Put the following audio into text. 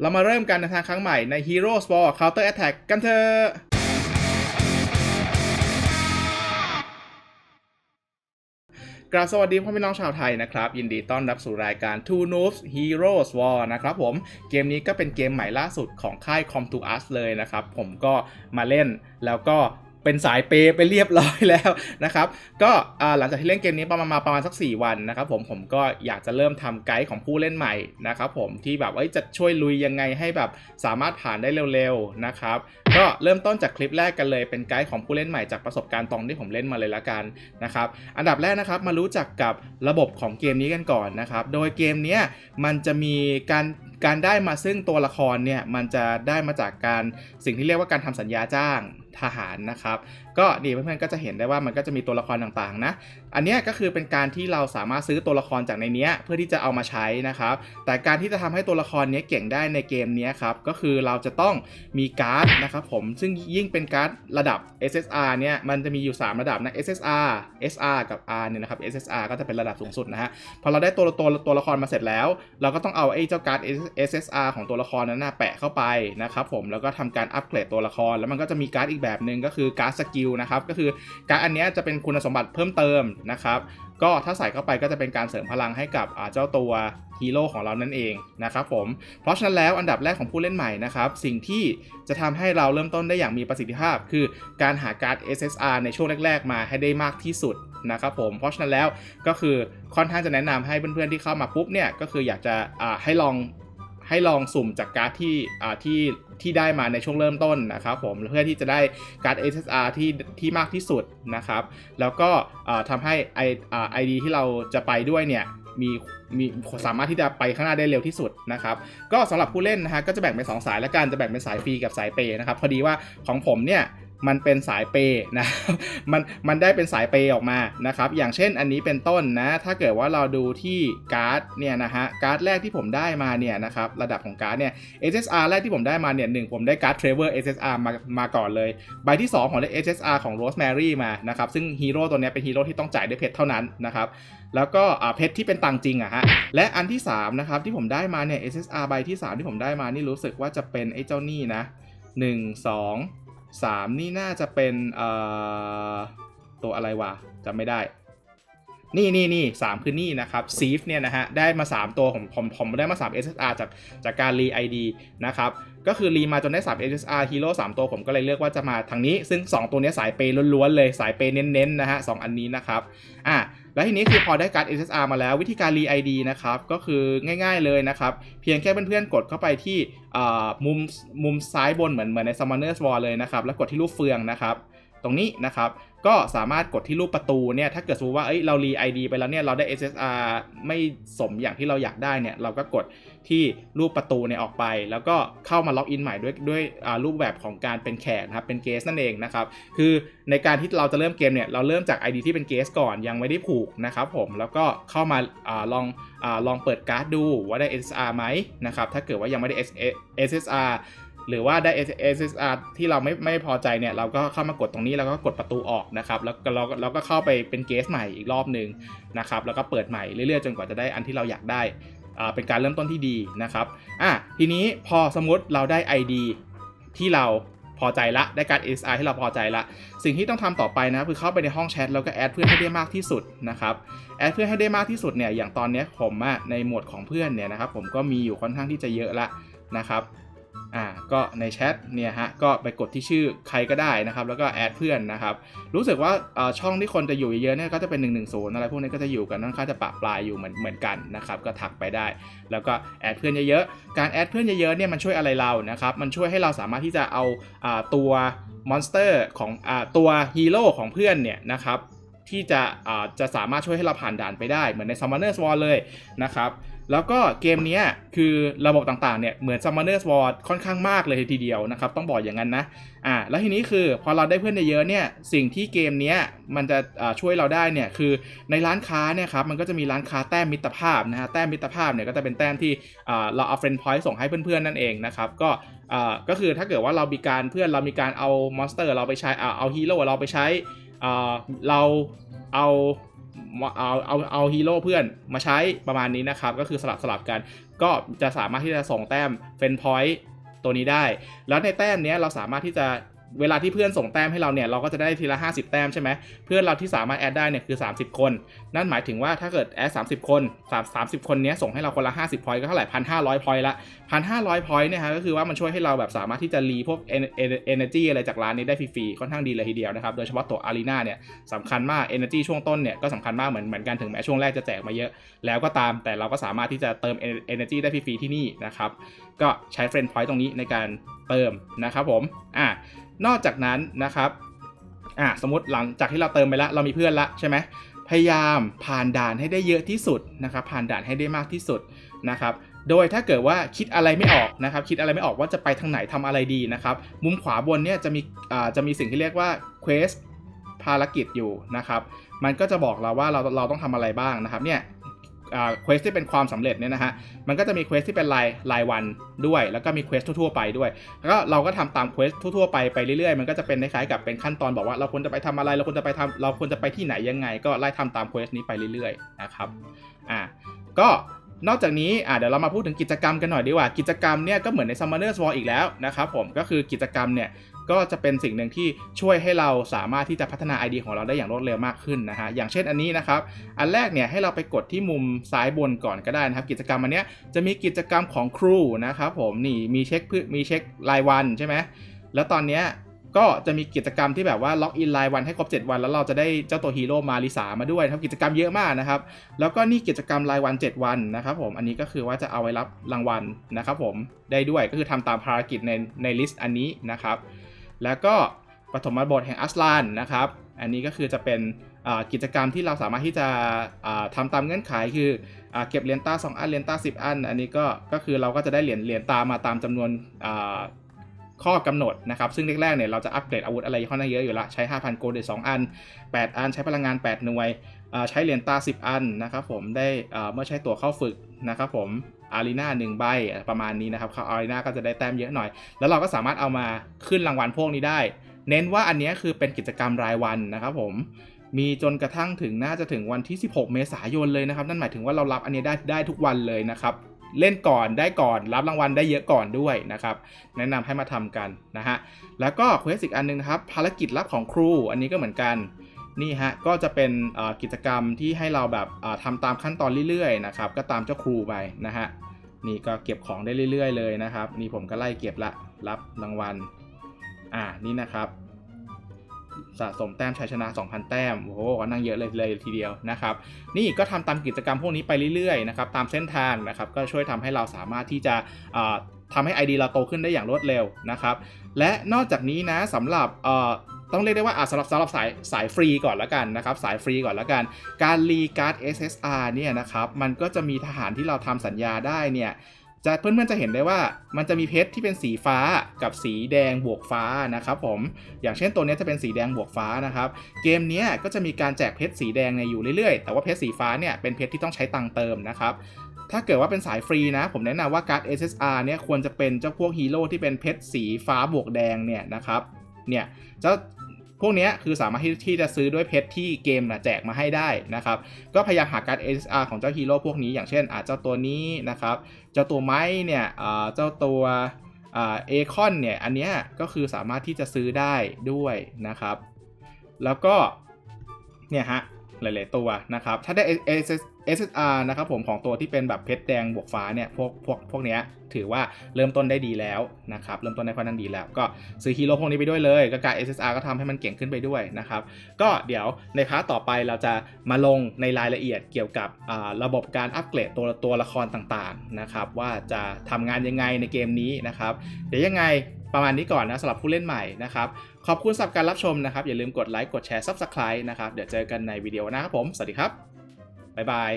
เรามาเริ่มกันในทางครั้งใหม่ใน Hero Sport Counter Attack กันเถอะกราบสวัสดีพ่อพี่น้องชาวไทยนะครับ ยินดีต้อนรับสู่รายการ Two Noobs Heroes War นะครับผมเกมนี้ก็เป็นเกมใหม่ล่าสุดของค่าย Com to Us เลยนะครับ ผมก็มาเล่นแล้วก็ เป็นสายเปไปเรียบร้อยแล้วนะครับ ก็หลังจากที่เล่นเกมนี้ประมาณมาประมาณสัก 4 วันนะครับผมผมก็อยากจะเริ่มทำไกด์ของผู้เล่นใหม่นะครับผมที่แบบว่าจะช่วยลุยยังไงให้แบบสามารถผ่านได้เร็วๆนะครับก็เริ่มต้นจากคลิปแรกกันเลยเป็นไกด์ของผู้เล่นใหม่จากประสบการณ์ตรงที่ผมเล่นมาเลยละกันนะครับอันดับแรกนะครับมารู้จักกับระบบของเกมนี้กันก่อนนะครับโดยเกมนี้มันจะมีการการได้มาซึ่งตัวละครเนี่ยมันจะได้มาจากการสิ่งที่เรียกว่าการทำสัญญาจ้าง ทหารนะครับ ก็นี่เพื่อนๆก็จะเห็นได้ว่ามันก็จะมีตัวละครต่างๆนะ อันเนี้ยก็คือเป็นการที่เราสามารถซื้อตัวละครจากในนี้เพื่อที่จะเอามาใช้นะครับ แต่การที่จะทำให้ตัวละครนี้เก่งได้ในเกมนี้ครับ ก็คือเราจะต้องมีการ์ดนะครับผม ซึ่งยิ่งเป็นการ์ดระดับ SSR เนี่ย มันจะมีอยู่ 3 ระดับนะ SSR SR กับ R เนี่ยนะครับ SSR ก็จะเป็นระดับสูงสุดนะฮะ พอเราได้ตัวตัวตัวละครมาเสร็จแล้ว เราก็ต้องเอาไอ้เจ้าการ์ด SSR ของตัวละครนั้นนะแปะเข้าไปนะครับผม แล้วก็ทำการอัปเกรดตัวละคร แล้วมันก็จะมีการ์ดอีกแบบแบบหนึ่งก็คือการ์ดสกิลนะครับก็คือการ์ดอันนี้จะเป็นคุณสมบัติเพิ่มเติมนะครับก็ถ้าใส่เข้าไปก็จะเป็นการเสริมพลังให้กับเจ้าตัวฮีโร่ของเรานั่นเองนะครับผมเพราะฉะนั้นแล้วอันดับแรกของผู้เล่นใหม่นะครับสิ่งที่จะทำให้เราเริ่มต้นได้อย่างมีประสิทธิภาพ คือการหาการ์ด SSR ในช่วงแรก ๆ มาให้ได้มากที่สุดนะครับผมเพราะฉะนั้นแล้วก็คือค่อนข้างจะแนะนำให้เพื่อนๆที่เข้ามาปุ๊บเนี่ยก็คืออยากจะให้ลอง ให้ลองสุ่มจากการ์ดที่ที่ที่ได้มาในช่วงเริ่มต้นนะครับผมเพื่อที่จะได้การ์ด SSR ที่ที่มากที่สุดนะครับ แล้วก็ทำให้ไอไอดีที่เราจะไปด้วยเนี่ยมีมีสามารถที่จะไปข้างหน้าได้เร็วที่สุดนะครับ ก็สำหรับผู้เล่นนะฮะก็จะแบ่งเป็นสองสายและกันจะแบ่งเป็นสายฟรีกับสายเปย์นะครับ พอดีว่าของผมเนี่ย มันเป็นสายเปย์นะมันมันได้เป็นสายเปย์ออกมานะครับอย่างเช่นอันนี้เป็นต้นนะ ถ้าเกิดว่าเราดูที่การ์ดเนี่ยนะฮะการ์ดแรกที่ผมได้มาเนี่ยนะครับระดับของการ์ดเนี่ย SSR แรกที่ผมได้มาเนี่ยหนึ่งผมได้การ์ด Trevor SSR มามาก่อนเลย ใบที่2ผมได้ SSR ของ Rosemary มานะครับซึ่งฮีโร่ตัวนี้เป็นฮีโร่ที่ต้องจ่ายด้วยเพชรเท่านั้นนะครับแล้วก็เพชรที่เป็นตังจริงอะฮะและอันที่3นะครับที่ผมได้มาเนี่ย SSR ใบที่ 3 ที่ผมได้มานี่รู้สึกว่าจะเป็นไอ้เจ้านี่นะ1 2 3 นี่น่าจะเป็นตัวอะไรวะจำไม่ได้ นี่นี่นี่สามคือนี่นะครับซีฟเนี่ยนะฮะได้มา 3 ตัวผมผมผมได้มา 3 SSR จากจากการรี ID นะครับก็คือรีมาจนได้ 3 SSR ฮีโร่3ตัวผมก็เลยเลือกว่าจะมาทางนี้ ซึ่ง 2 ตัวนี้สายเปย์ล้วนๆเลยสายเปย์เน้นๆนะฮะสองอันนี้นะครับอะ แล้วทีนี้คือพอได้การ์ด SSR มาแล้ววิธีการรี ID นะครับก็คือง่าย ๆเลยนะครับ เพียงแค่เพื่อนๆกดเข้าไปที่มุมมุมซ้ายบนเหมือนเหมือนใน Summoner's War เลยนะครับ แล้วกดที่รูปเฟืองนะครับ ตรงนี้นะครับก็สามารถกดที่รูปประตูเนี่ยถ้าเกิดสมมติว่าเอ้ยเรารี ID ไปแล้วเนี่ยเราได้ SSR ไม่สมอย่างที่เราอยากได้เนี่ยเราก็กด ที่รูปประตูเนี่ยออกไป แล้วก็เข้ามาล็อกอินใหม่ด้วยด้วยรูปแบบของการเป็นแขกนะครับเป็นเกสนั่นเองนะครับคือในการที่เราจะเริ่มเกมเนี่ยเราเริ่มจาก ID ที่เป็นเกสก่อนยังไม่ได้ผูกนะครับผมแล้วก็เข้ามาอลองอลองเปิดการ์ดดูว่าได้ SSR ไหมนะครับถ้าเกิดว่ายังไม่ได้ SSR หรือว่าได้ SSR ที่เราไม่ไม่พอใจเนี่ยเราก็เข้ามากดตรงนี้แล้วก็กดประตูออกนะครับแล้วก็เราเราก็เข้าไปเป็นเกสใหม่อีกรอบหนึ่งนะครับแล้วก็เปิดใหม่เรื่อยๆ จนกว่าจะได้อันที่เราอยากได้ เป็นการเริ่มต้นที่ดีนะครับอะทีนี้พอสมมติเราได้ ID ที่เราพอใจละได้การ SI ที่เราพอใจละ สิ่งที่ต้องทำต่อไปนะคือเข้าไปในห้องแชทแล้วก็แอดเพื่อนให้ได้มากที่สุดนะครับแอดเพื่อนให้ได้มากที่สุดเนี่ยอย่างตอนนี้ผมในหมวดของเพื่อนเนี่ยนะครับผมก็มีอยู่ค่อนข้างที่จะเยอะละนะครับ อ่าก็ในแชทเนี่ยฮะก็ไปกดที่ชื่อใครก็ได้นะครับ แล้วก็แอดเพื่อนนะครับ รู้สึกว่าอ่าช่องที่คนจะอยู่เยอะเนี่ยก็จะเป็น1 1 0อะไรพวกนี้ก็จะอยู่กันค่อนข้างจะปะปลายอยู่เหมือนเหมือนกันนะครับก็ทักไปได้ แล้วก็แอดเพื่อนเยอะๆการแอดเพื่อนเยอะๆเนี่ยมันช่วยอะไรเรานะครับมันช่วยให้เราสามารถที่จะเอาอ่าตัวมอนสเตอร์ของอ่าตัวฮีโร่ของเพื่อนเนี่ยนะครับ ที่จะจะสามารถช่วยให้เราผ่านด่านไปได้ เหมือนใน Summoner's War เลยนะครับแล้วก็เกมนี้คือระบบต่างๆเนี่ยเหมือน Summoner's War ค่อนข้างมากเลยทีเดียวนะครับ ต้องบอกอย่างนั้นนะอ่าแล้วทีนี้คือพอเราได้เพื่อนเยอะๆเนี่ยสิ่งที่เกมนี้มันจะช่วยเราได้เนี่ยคือในร้านค้าเนี่ยครับมันก็จะมีร้านค้าแต้มมิตรภาพนะฮะแต้มมิตรภาพเนี่ยก็จะเป็นแต้มที่เราเอาเฟรนด์พอยต์ส่งให้เพื่อนๆนั่นเองนะครับก็ก็คือถ้าเกิดว่าเรามีการเพื่อนเรามีการเอามอนสเตอร์เราไปใช้เอาเอาฮีโร่เราไปใช้ เราเอาเอาเอาเอาฮีโร่เพื่อนมาใช้ประมาณนี้นะครับ ก็คือสลับสลับกัน ก็จะสามารถที่จะส่งแต้มเฟนพอยต์ตัวนี้ได้ แล้วในแต้มเนี้ยเราสามารถที่จะ เวลาที่เพื่อนส่งแต้มให้เราเนี่ยเราก็จะได้ทีละ 50 แต้มใช่ไหมเพื่อนเราที่สามารถแอดได้เนี่ยคือ 30 คน นั่นหมายถึงว่าถ้าเกิดแอด 30 คน3 30 คนเนี้ยส่งให้เราคนละ 50 พอยต์ก็เท่าไหร่1,500พอยต์ละ1,500พอยต์เนี่ยฮะก็คือว่ามันช่วยให้เราแบบสามารถที่จะรีพวกเอเนจีอะไรจากร้านนี้ได้ฟรีๆค่อนข้างดีเลยทีเดียวนะครับโดยเฉพาะตัวอารีนาเนี่ยสำคัญมาก Energy ช่วงต้นเนี่ยก็สำคัญมากเหมือนเหมือนกันถึงแม้ช่วงแรกจะแจกมาเยอะ แล้วก็ตามแต่เราก็สามารถที่จะเติม Energy ได้ฟรีๆที่นี่นะครับก็ใช้เฟรน d พอยต์ตรงนี้ในการเติมนะครับผมอ่า นอกจากนั้นนะครับอ่าสมมติหลังจากที่เราเติมไปแล้วเรามีเพื่อนละใช่ไหมพยายามผ่านด่านให้ได้เยอะที่สุดนะครับ ผ่านด่านให้ได้มากที่สุดนะครับ โดยถ้าเกิดว่าคิดอะไรไม่ออกนะครับ คิดอะไรไม่ออกว่าจะไปทางไหนทำอะไรดีนะครับ มุมขวาบนเนี่ยจะมีอ่าจะมีสิ่งที่เรียกว่า quest ภารกิจอยู่นะครับ มันก็จะบอกเราว่าเราเราต้องทำอะไรบ้างนะครับ เนี่ย เควสที่เป็นความสำเร็จเนี่ยนะฮะ มันก็จะมีเควสที่เป็นรายรายวันด้วย แล้วก็มีเควสทั่วๆไปด้วย แล้วก็เราก็ทำตามเควสทั่วๆไปไปเรื่อยๆ มันก็จะเป็นคล้ายๆกับเป็นขั้นตอนบอกว่าเราควรจะไปทำอะไร เราควรจะไปทำเราควรจะไปที่ไหนยังไง ก็ไล่ทำตามเควสนี้ไปเรื่อยๆนะครับ อ่า ก็นอกจากนี้อ่าเดี๋ยวเรามาพูดถึงกิจกรรมกันหน่อยดีกว่า กิจกรรมเนี่ยก็เหมือนใน Summoner's War อีกแล้วนะครับผม ก็คือกิจกรรมเนี่ย ก็จะเป็นสิ่งหนึ่งที่ช่วยให้เราสามารถที่จะพัฒนา ID ของเราได้อย่างรวดเร็วมากขึ้นนะฮะอย่างเช่นอันนี้นะครับอันแรกเนี่ยให้เราไปกดที่มุมซ้ายบนก่อนก็ได้นะครับ กิจกรรมอันเนี้ยจะมีกิจกรรมของครูนะครับผมนี่มีเช็คพืมีเช็ครายวันใช่ไหมแล้วตอนเนี้ยก็จะมีกิจกรรมที่แบบว่าล็อกอินรายวันให้ครบ 7 วัน แล้วเราจะได้เจ้าตัวฮีโร่มาริสามาด้วยนะครับกิจกรรมเยอะมากนะครับ แล้วก็นี่กิจกรรมรายวัน 7 วันนะครับผมอันนี้ก็คือว่าจะเอาไว้รับรางวัลนะครับผมได้ด้วยก็คือทำตามภารกิจในในลิสต์อันนี้นะครับ แล้วก็ปฐมบทแห่งอัสลานนะครับ อันนี้ก็คือจะเป็นกิจกรรมที่เราสามารถที่จะอ่าทำตามเงื่อนไขคืออเก็บเหรียญตา2อันเหรียญตา10 อัน อันนี้ก็ก็คือเราก็จะได้เหรียญเหรียญตามาตามจำนวนข้อกำหนดนะครับ ซึ่งแรกๆเนี่ยเราจะอัปเกรดอาวุธอะไรค่อนข้างเยอะอยู่ละใช้ 5,000 โกลเด2อัน 8 อัน ใช้พลังงาน 8 หน่วยใช้เหรียญตา 10 อันนะครับผมได้เมื่อใช้ตั๋วเข้าฝึกนะครับผม อารีนาหนึ่งใบประมาณนี้นะครับเข้าอารีนาก็จะได้แต้มเยอะหน่อย แล้วเราก็สามารถเอามาขึ้นรางวัลพวกนี้ได้ เน้นว่าอันนี้คือเป็นกิจกรรมรายวันนะครับผมมีจนกระทั่งถึงน่าจะถึงวันที่ 16 เมษายนเลยนะครับ นั่นหมายถึงว่าเรารับอันนี้ได้ได้ทุกวันเลยนะครับ เล่นก่อนได้ก่อนรับรางวัลได้เยอะก่อนด้วยนะครับ แนะนำให้มาทำกันนะฮะแล้วก็เควสอีกอันหนึงนะครับภารกิจลับของครูอันนี้ก็เหมือนกัน นี่ฮะก็จะเป็นกิจกรรมที่ให้เราแบบทำตามขั้นตอนเรื่อยๆนะครับก็ตามเจ้าครูไปนะฮะนี่ก็เก็บของได้เรื่อย ๆ เลยนะครับ นี่ผมก็ไล่เก็บละรับรางวัลอ่านี่นะครับสะสมแต้มชัยชนะ 2,000 แต้ม โอ้โหก็นั่งเยอะเลยเลยทีเดียวนะครับ นี่ก็ทำตามกิจกรรมพวกนี้ไปเรื่อยๆนะครับ ตามเส้นทางนะครับ ก็ช่วยทำให้เราสามารถที่จะอ่าทำให้ ID เราโตขึ้นได้อย่างรวดเร็วนะครับ และนอกจากนี้นะสำหรับ ต้องเรียกได้ว่าอะสำหรับสำหรับสายสายฟรีก่อนละกันนะครับ สายฟรีก่อนละกัน การรีการ์ด SSR เนี่ยนะครับ มันก็จะมีทหารที่เราทำสัญญาได้เนี่ยจะเพื่อนๆจะเห็นได้ว่ามันจะมีเพชรที่เป็นสีฟ้ากับสีแดงบวกฟ้านะครับผมอย่างเช่นตัวนี้จะเป็นสีแดงบวกฟ้านะครับ เกมนี้ก็จะมีการแจกเพชรสีแดงเนี่ยอยู่เรื่อยๆ แต่ว่าเพชรสีฟ้าเนี่ยเป็นเพชรที่ต้องใช้ตังค์เติมนะครับถ้าเกิดว่าเป็นสายฟรีนะ ผมแนะนำว่าการ์ด SSR เนี่ยควรจะเป็นเจ้าพวกฮีโร่ที่เป็นเพชรสีฟ้าบวกแดงเนี่ยนะครับเนี่ยเจ้า พวกนี้คือสามารถที่ทจะซื้อด้วยเพชรที่เกมนะแจกมาให้ได้นะครับ ก็พยายามหาการ SR ของเจ้าฮีโร่พวกนี้ อย่างเช่นอาจเจ้าตัวนี้นะครับ เจ้าตัวไม้เนี่ยเจ้าตัวเอคอนเนี่ยอันเนี้ยก็คือสามารถที่จะซื้อได้ด้วยนะครับ แล้วก็เนี่ยฮะหลาย ๆ ตัวนะครับ ถ้าได้ SSR นะครับผมของตัวที่เป็นแบบเพชรแดงบวกฟ้าเนี่ยพวกพวกพวกเนี้ยถือว่าเริ่มต้นได้ดีแล้วนะครับเริ่มต้นได้ค่อนข้างดีแล้ว ก็ซื้อฮีโร่พวกนี้ไปด้วยเลยก็การ SSR ก็ทำให้มันเก่งขึ้นไปด้วยนะครับก็เดี๋ยวในพาร์ทต่อไปเราจะมาลงในรายละเอียดเกี่ยวกับระบบการอัปเกรดตัวตัวละครต่างๆนะครับว่าจะทำงานยังไงในเกมนี้นะครับเดี๋ยวยังไงประมาณนี้ก่อนนะสำหรับผู้เล่นใหม่นะครับ ขอบคุณสำหรับการรับชมนะครับ อย่าลืมกดไลค์กดแชร์ Subscribe นะครับ เดี๋ยวเจอกันในวิดีโอหนะครับผม สวัสดีครับ บ๊ายบาย